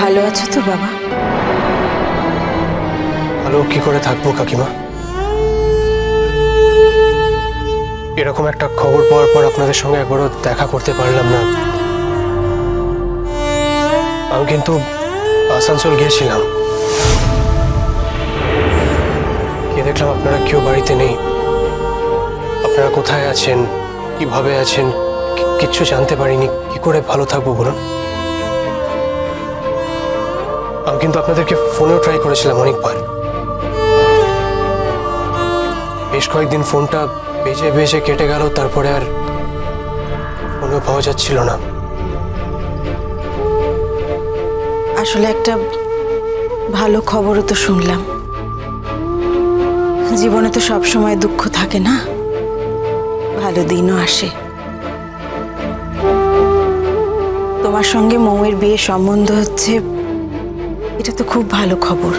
ভালো আছো তো, বাবা? ভালো কি করে থাকব, কাকিমা? এরকম একটা খবর পাওয়ার পর আপনাদের সঙ্গে একবারও দেখা করতে পারলাম না। আমি কিন্তু আসানসোল গিয়েছিলাম। গিয়ে দেখলাম আপনারা কেউ বাড়িতে নেই। আপনারা কোথায় আছেন? কীভাবে আছেন? কিচ্ছু জানতে পারিনি। কি করে ভালো থাকব বলুন? আমি কিন্তু আপনাদেরকে ফোনেও ট্রাই করেছিলাম অনেকবার। বেশ কয়েকদিন ফোনটা বেজে বেজে কেটে গেল, তারপরে আর ফোনও পাওয়া যাচ্ছিল না। আসলে একটা ভালো খবরও তো শুনলাম। জীবনে তো সব সময় দুঃখ থাকে না? ভালো দিনও আসে। তোমার সঙ্গে মৌয়ের বিয়ে সম্বন্ধ হচ্ছে এটা তো খুব ভালো খবর।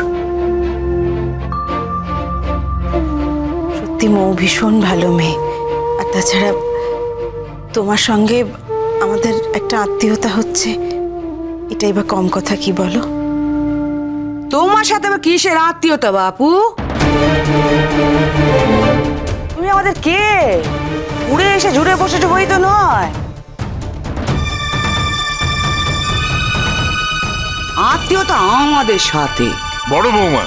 সত্যি মৌ ভীষণ ভালো মেয়ে। আর তাছাড়া তোমার সঙ্গে আমাদের একটা আত্মীয়তা হচ্ছে। এটাই বা কম কথা কি বলো? তোমার সাথে আবার কিসের আত্মীয়তা বাপু? তুমি আমাদের কে? উড়ে এসে জুড়ে বসেছো বই তো নয়। আত্মীয়তা আমাদের সাথে। বড় বৌমা।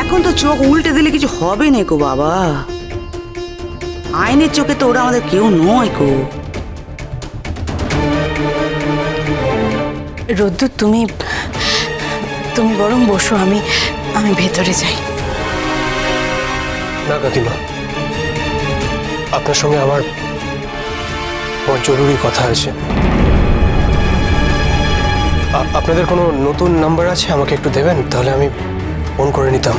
এখন তো চোখ উল্টে দিলে কিছু হবে না কো বাবা। আইনের চোখে তো ওরা আমাদের কেউ নয় কো রোদ্দুর তুমি তুমি বরং বসো আমি আমি ভেতরে যাই। না কাকিমা আপনার সঙ্গে আমার জরুরি কথা আছে। আপনাদের কোনো নতুন নাম্বার আছে? আমাকে একটু দেবেন? তাহলে আমি ফোন করে নিতাম।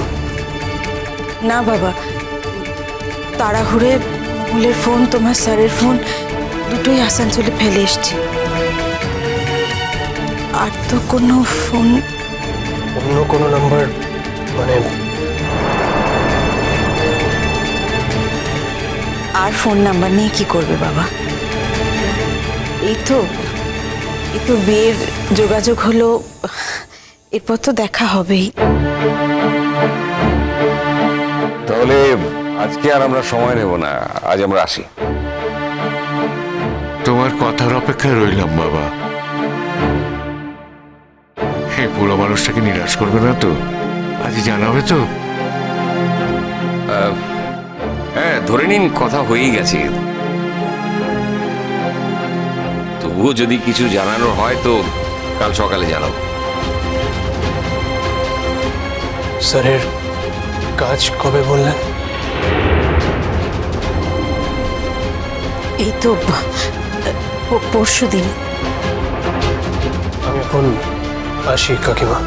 না বাবা তাড়াহুড়ে মূলের ফোন তোমার স্যারের ফোন দুটোই আসানসোলে ফেলে এসছি। আর তো কোনো ফোন অন্য কোনো নাম্বার মানে আর ফোন নাম্বার নিয়ে কি করবে বাবা? এই তো তো বিয়ের যোগাযোগ হলো এরপর তো দেখা হবেই। তাহলে আজকে আর আমরা সময় নেব না আজ আমরা আসি। তোমার কথার অপেক্ষায় রইলাম বাবা। এই বুড়ো মানুষটাকে নিরাশ করবে না তো? আজ জানাবে তো? হ্যাঁ ধরে নিন কথা হয়েই গেছে। তবুও যদি কিছু জানানোর হয় তো কাল সকালে জানাব। স্যারের কাজ কবে বললেন? এই তো পরশু দিন আমি এখন আসি কাকিমা।